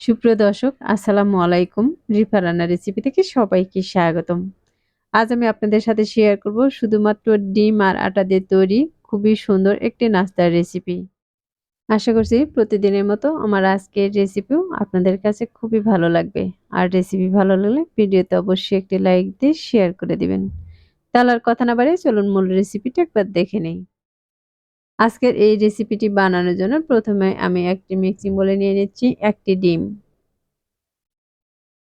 সুপ্রিয় দর্শক, আসসালামু আলাইকুম। রিফা রান্না রেসিপি থেকে সবাইকে স্বাগতম। আজ আমি আপনাদের সাথে শেয়ার করব শুধুমাত্র ডিম আর আটা দিয়ে তৈরি খুবই সুন্দর একটি নাস্তার রেসিপি আশা করছি প্রতিদিনের মতো আমার আজকের রেসিপিও আপনাদের কাছে খুবই ভালো লাগবে। আর রেসিপি ভালো লাগলে ভিডিওতে অবশ্যই একটি লাইক দিয়ে শেয়ার করে দিবেন। তাহলে কথা না বাড়িয়ে চলুন মূল রেসিপিটা একবার দেখে নেই। আজকের এই রেসিপিটি বানানোর জন্য প্রথমে আমি একটি মিক্সিং বলে নিয়ে নিচ্ছি একটি ডিম।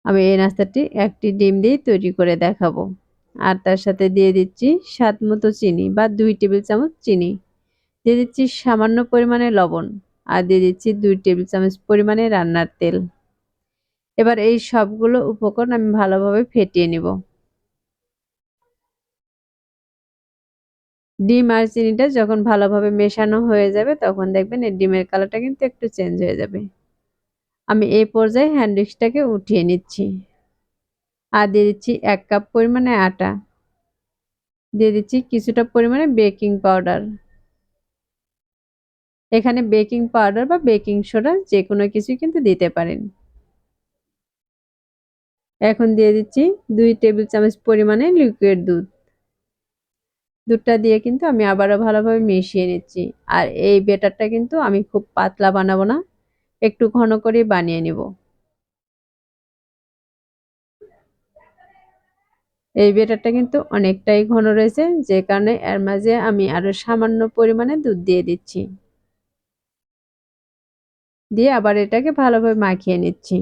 আমি এই নাস্তাটি একটি ডিম দিয়ে তৈরি করে দেখাবো। আর তার সাথে দিয়ে দিচ্ছি স্বাদ মতো চিনি বা দুই টেবিল চামচ চিনি। দিয়ে দিচ্ছি সামান্য পরিমাণে লবণ আর দিয়ে দিচ্ছি দুই টেবিল চামচ পরিমাণে রান্নার তেল। এবার এই সবগুলো উপকরণ আমি ভালোভাবে ফেটিয়ে নিব। ডিম আর চিনিটা যখন ভালোভাবে মেশানো হয়ে যাবে, তখন দেখবেন এই ডিমের কালারটা কিন্তু একটু চেঞ্জ হয়ে যাবে। আমি এই পর্যায়ে হ্যান্ডউইক্সটাকে উঠিয়ে নিচ্ছি। আর দিয়ে দিচ্ছি এক কাপ পরিমাণে আটা। দিয়ে দিচ্ছি কিছুটা পরিমাণে বেকিং পাউডার এখানে বেকিং পাউডার বা বেকিং সোডা যে কোনো কিছু কিন্তু দিতে পারেন। এখন দিয়ে দিচ্ছি দুই টেবিল চামচ পরিমাণে লিকুইড দুধ। দুধটা দিয়ে কিন্তু আমি আবারও ভালোভাবে মিশিয়ে নিচ্ছি। আর এই বেটারটা কিন্তু আমি খুব পাতলা বানাবো না, একটু ঘন করে বানিয়ে নিব। এই বেটারটা কিন্তু অনেকটাই ঘন রয়েছে, যে কারণে এর মাঝে আমি আরও সামান্য পরিমাণে দুধ দিয়ে দিচ্ছি। দিয়ে আবার এটাকে ভালোভাবে মাখিয়ে নিচ্ছি।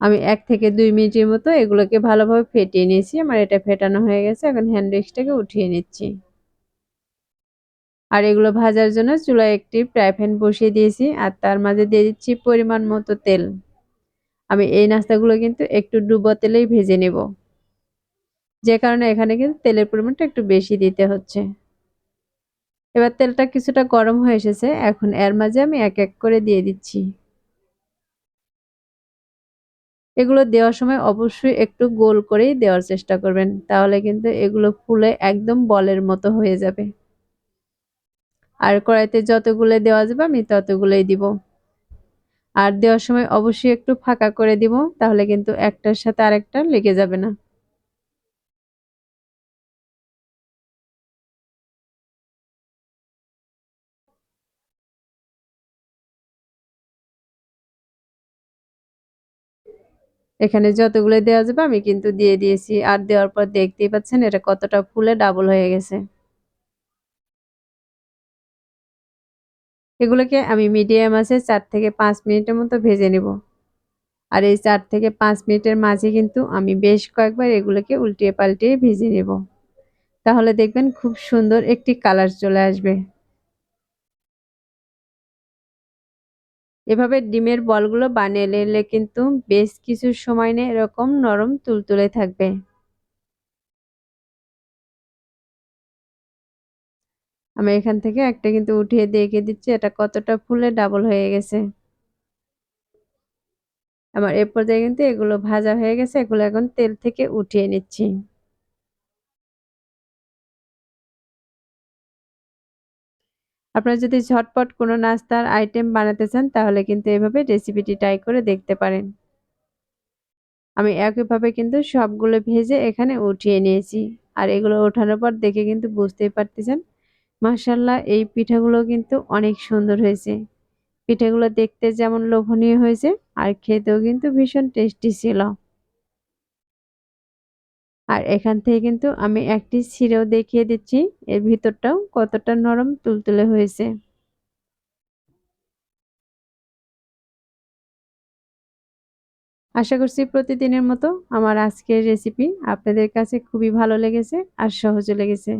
আমি এক থেকে দুই মিনিটের মতো এগুলোকে ভালোভাবে ফেটিয়ে নিয়েছি। আমার এটা ফেটানো হয়ে গেছে। এখন হ্যান্ড রিক্সটাকে উঠিয়ে নিচ্ছি। আর এগুলো ভাজার জন্য চুলায় একটি ফ্রাই প্যান বসিয়ে দিয়েছি আর তার মাঝে দিয়ে দিচ্ছি পরিমাণ মতো তেল। আমি এই নাস্তাগুলো কিন্তু একটু ডুবো তেলেই ভেজে নেব। যে কারণে এখানে কিন্তু তেলের পরিমাণটা একটু বেশি দিতে হচ্ছে। এবার তেলটা কিছুটা গরম হয়ে এসেছে। এখন এর মাঝে আমি এক এক করে দিয়ে দিচ্ছি। এগুলো দেওয়ার সময় অবশ্যই একটু গোল করেই দেওয়ার চেষ্টা করবেন, তাহলে কিন্তু এগুলো ফুলে একদম বলের মতো হয়ে যাবে। আর কড়াইতে যতগুলো দেওয়া যাবে আমি ততগুলোই দিব। আর দেওয়ার সময় অবশ্যই একটু ফাঁকা করে দিব, তাহলে কিন্তু একটার সাথে আরেকটা লেগে যাবে না। এখানে যতগুলো দেওয়া যাবে, আমি কিন্তু দিয়ে দিয়েছি। আর দেওয়ার পর দেখতেই পাচ্ছেন, এটা কতটা ফুলে ডাবল হয়ে গেছে। এগুলোকে আমি মিডিয়াম আছে, চার থেকে পাঁচ মিনিটের মতো ভেজে নেব। আর এই চার থেকে পাঁচ মিনিটের মাঝে কিন্তু আমি বেশ কয়েকবার এগুলোকে উল্টিয়ে পাল্টিয়ে ভেজে নেব। তাহলে দেখবেন খুব সুন্দর একটি কালার চলে আসবে। এভাবে ডিমের বলগুলো বানিয়ে নিলে কিন্তু বেশ কিছু সময় নিয়ে এরকম নরম তুলতুলে থাকবে। আমি এখান থেকে একটা কিন্তু উঠিয়ে দেখে দিচ্ছি, এটা কতটা ফুলে ডাবল হয়ে গেছে। আমার এ পর্যায়ে কিন্তু এগুলো ভাজা হয়ে গেছে, এগুলো এখন তেল থেকে উঠিয়ে নিচ্ছি। আপনারা যদি ঝটপট কোনো নাস্তার আইটেম বানাতে চান, তাহলে কিন্তু এভাবে রেসিপিটি ট্রাই করে দেখতে পারেন। আমি একইভাবে কিন্তু সবগুলো ভেজে এখানে উঠিয়ে নিয়েছি। আর এগুলো ওঠানোর পর দেখে কিন্তু বুঝতেই পারতেছেন মাসাল্লাহ এই পিঠাগুলো কিন্তু অনেক সুন্দর হয়েছে। পিঠাগুলো দেখতে যেমন লোভনীয় হয়েছে, আর খেতেও কিন্তু ভীষণ টেস্টি ছিল। আর এখান থেকে কিন্তু আমি একটি ছিঁড়েও দেখিয়ে দিচ্ছি। এর ভিতরটাও কতটা নরম তুলতুলে হয়েছে। আশা করছি প্রতিদিনের মতো আমার আজকের রেসিপি আপনাদের কাছে খুবই ভালো লেগেছে আর সহজে লেগেছে।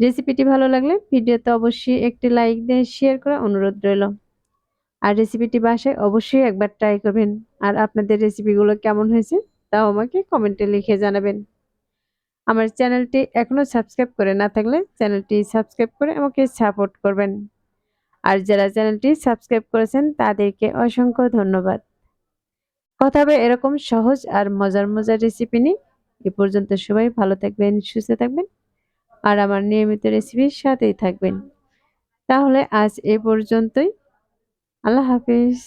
রেসিপিটি ভালো লাগলে ভিডিওতে অবশ্যই একটি লাইক দিয়ে শেয়ার করা অনুরোধ রইল। আর রেসিপিটি বাসায় অবশ্যই একবার ট্রাই করবেন। আর আপনাদের রেসিপিগুলো কেমন হয়েছে তাও আমাকে কমেন্টে লিখে জানাবেন। আমার চ্যানেলটি এখনও সাবস্ক্রাইব করে না থাকলে চ্যানেলটি সাবস্ক্রাইব করে আমাকে সাপোর্ট করবেন। আর যারা চ্যানেলটি সাবস্ক্রাইব করেছেন, তাদেরকে অসংখ্য ধন্যবাদ। কথা হবে এরকম সহজ আর মজার মজার রেসিপি নিয়ে। এ পর্যন্ত সবাই ভালো থাকবেন, সুস্থ থাকবেন। আর আমার নিয়মিত রেসিপির সাথেই থাকবেন। তাহলে আজ এ পর্যন্তই। আল্লাহ হাফিজ।